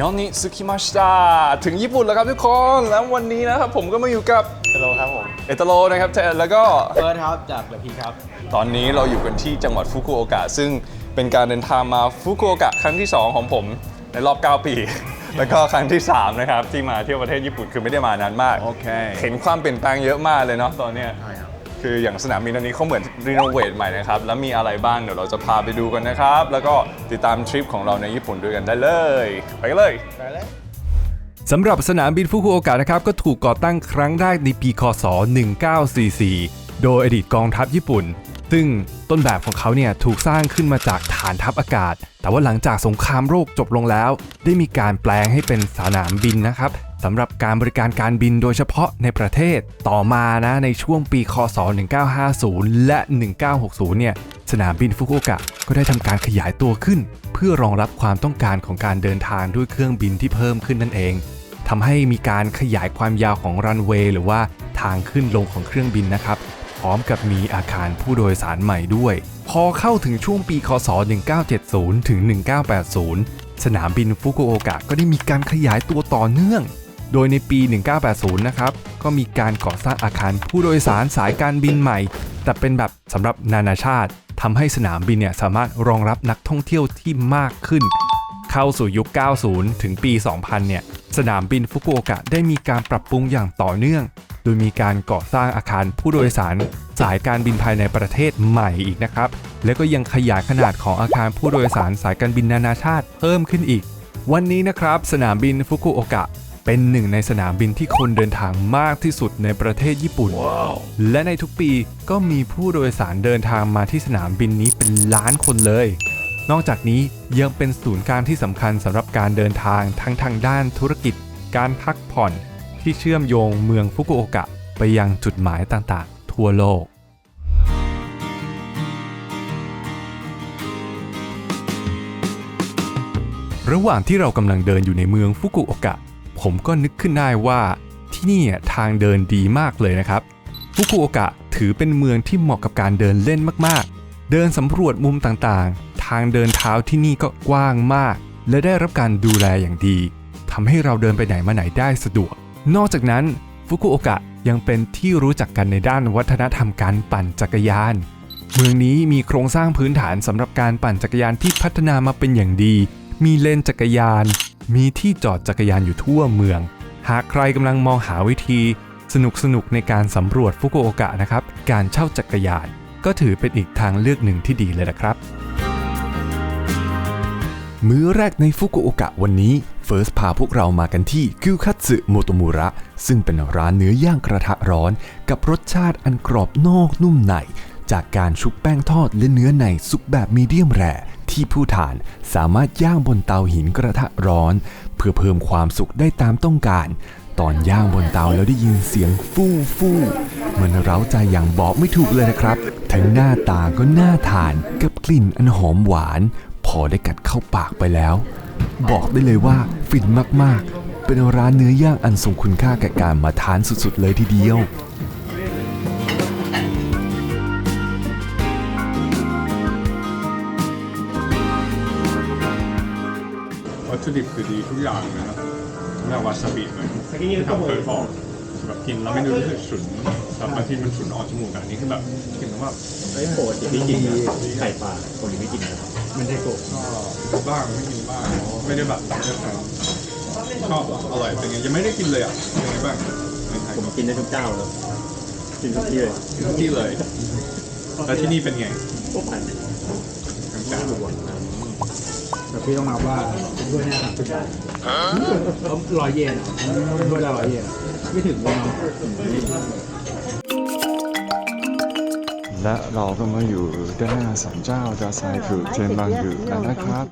ยอนนิซึคิมาชิตาถึงญี่ปุ่นแล้วครับทุกคน แล้ววันนี้นะครับผมก็มาอยู่กับฮัลโหลครับผมเอตโลนะครับแล้วก็เฟิร์สครับจากเดอะพีครับ ตอนนี้เราอยู่กันที่จังหวัดฟุกุโอกะซึ่งเป็นการเดินทางมาฟุกุโอกะครั้งที่ 2 ของผมในรอบ 9 ปี แล้วก็ครั้งที่ 3 นะครับ ที่มาเที่ยวประเทศญี่ปุ่นคือไม่ได้มานานมาก โอเค เห็นความเปลี่ยนแปลงเยอะมากเลยเนาะตอนเนี้ย ใช่ครับ คืออย่างสนามบินตอนนี้เขาเหมือนรีโนเวทใหม่นะครับ แล้วมีอะไรบ้างเดี๋ยวเราจะพาไปดูกันนะครับ แล้วก็ติดตามทริปของเราในญี่ปุ่นด้วยกันได้เลย ไปกันเลย ไปเลยสำหรับสนามบินฟุกุโอกะนะครับ ก็ถูกก่อตั้งครั้งแรกในปีคศ 1944 โดยอดีตกองทัพญี่ปุ่น ซึ่งต้นแบบของเขาเนี่ยถูกสร้างขึ้นมาจากฐานทัพอากาศ แต่ว่าหลังจากสงครามโลกจบลงแล้ว ได้มีการแปลงให้เป็นสนามบินนะครับ สำหรับการบริการการบินโดยเฉพาะในประเทศ ต่อมานะในช่วงปีคศ 1950 และ 1960 เนี่ยสนามบินฟุกุโอกะก็ได้ทำการขยายตัวขึ้น เพื่อรองรับความต้องการของการเดินทางด้วยเครื่องบินที่เพิ่มขึ้นนั่นเองทำให้มีการขยายความยาวของรันเวย์หรือว่าทางขึ้นลงของเครื่องบินนะครับพร้อมกับมีอาคารผู้โดยสารใหม่ด้วย พอเข้าถึงช่วงปี คศ 1970 ถึง 1980 สนามบินฟุกุโอกะก็ได้มีการขยายตัวต่อเนื่อง โดยในปี 1980 นะครับ ก็มีการก่อสร้างอาคารผู้โดยสารสายการบินใหม่ แต่เป็นแบบสำหรับนานาชาติทำให้สนามบินเนี่ยสามารถรองรับนักท่องเที่ยวที่มากขึ้น เข้าสู่ยุค 90 ถึงปี 2000 เนี่ย สนามบินฟุกุโอกะได้มีการปรับปรุงอย่างต่อเนื่อง โดยมีการก่อสร้างอาคารผู้โดยสารสายการบินภายในประเทศใหม่อีกนะครับ แล้วก็ยังขยายขนาดของอาคารผู้โดยสารสายการบินนานาชาติเพิ่มขึ้นอีก วันนี้นะครับ สนามบินฟุกุโอกะ เป็นหนึ่งในสนามบินที่คนเดินทางมากที่สุดในประเทศญี่ปุ่นและในทุกปีก็มีผู้โดยสารเดินทางมาที่สนามบินนี้เป็นล้านคนเลย นอกจากนี้ยังเป็นศูนย์กลางที่สำคัญสำหรับการเดินทางทั้งทางด้านธุรกิจ การพักผ่อนที่เชื่อมโยงเมืองฟุกุโอกะ ไปยังจุดหมายต่างๆ ทั่วโลกระหว่างที่เรากำลังเดินอยู่ในเมืองฟุกุโอกะ ผมก็นึกขึ้นได้ว่าที่นี่ทางเดินดีมากเลยนะครับฟุกุโอกะถือเป็นเมืองที่เหมาะกับการเดินเล่นมากๆ เดินสำรวจมุมต่างๆ ทางเดินเท้าที่นี่ก็กว้างมาก และได้รับการดูแลอย่างดีทำให้เราเดินไปไหนมาไหนได้สะดวก นอกจากนั้นฟุกุโอกะยังเป็นที่รู้จักกันในด้านวัฒนธรรมการปั่นจักรยาน เมืองนี้มีโครงสร้างพื้นฐานสำหรับการปั่นจักรยานที่พัฒนามาเป็นอย่างดี มีเลนจักรยาน มีที่จอดจักรยานอยู่ทั่วเมือง หากใครกำลังมองหาวิธีสนุกสนุกๆในการสำรวจฟุกุโอกะนะครับ การเช่าจักรยาน ก็ถือเป็นอีกทางเลือกหนึ่งที่ดีเลยนะครับ มื้อแรกในฟุกุโอกะวันนี้เฟิร์สพาพวกเรามากันที่คิวคัตสึโมโตมุระ ซึ่งเป็นร้านเนื้อย่างกระทะร้อน กับรสชาติอันกรอบนอกนุ่มใน จากการชุบแป้งทอดและเนื้อในสุกแบบมีเดียมแร ที่ผู้ทานสามารถย่างบนเตาหินกระทะร้อน เพื่อเพิ่มความสุขได้ตามต้องการ ตอนย่างบนเตาแล้วได้ยินเสียงฟู่ฟู่มันเร้าใจอย่างบอกไม่ถูกเลยนะครับ ทั้งหน้าตาก็น่าทานกับกลิ่นอันหอมหวาน พอได้กัดเข้าปากไปแล้ว บอกได้เลยว่าฟินมากๆ เป็นร้านเนื้อย่างอันทรงคุณค่าแก่การมาทานสุดๆเลยทีเดียว ถุดิบคือดีทุกอย่างเลยนะแบบวาซาบิเหมือนที่ทำเคยบอกแบบกินแล้วไม่รู้สึกฉุนแต่บางทีมันฉุนออกจมูกอะอันนี้คือแบบกินแล้วแบบไอ้โปรดที่กินไข่ปลาคนนี้ไม่กินนะครับมันได้โกะก็บ้างไม่กินบ้างไม่ได้แบบเลือกครับชอบอร่อยเป็นไงยังไม่ได้กินเลยอะเป็นไงบ้างในไทยผมกินได้ทุกเจ้าแล้วกินทุกที่เลยทุกที่เลยแล้วที่นี่เป็นไงพวกผันกลางหลวงนะ แต่พี่ต้องรับว่าเป็นด้วยแน่ครับร้อยเยนด้วยละร้อยเยนไม่ถึงเลยและเราก็มาอยู่ด้านหน้าศาลเจ้าดาไซคือเจนบังกุแล้วนะครับ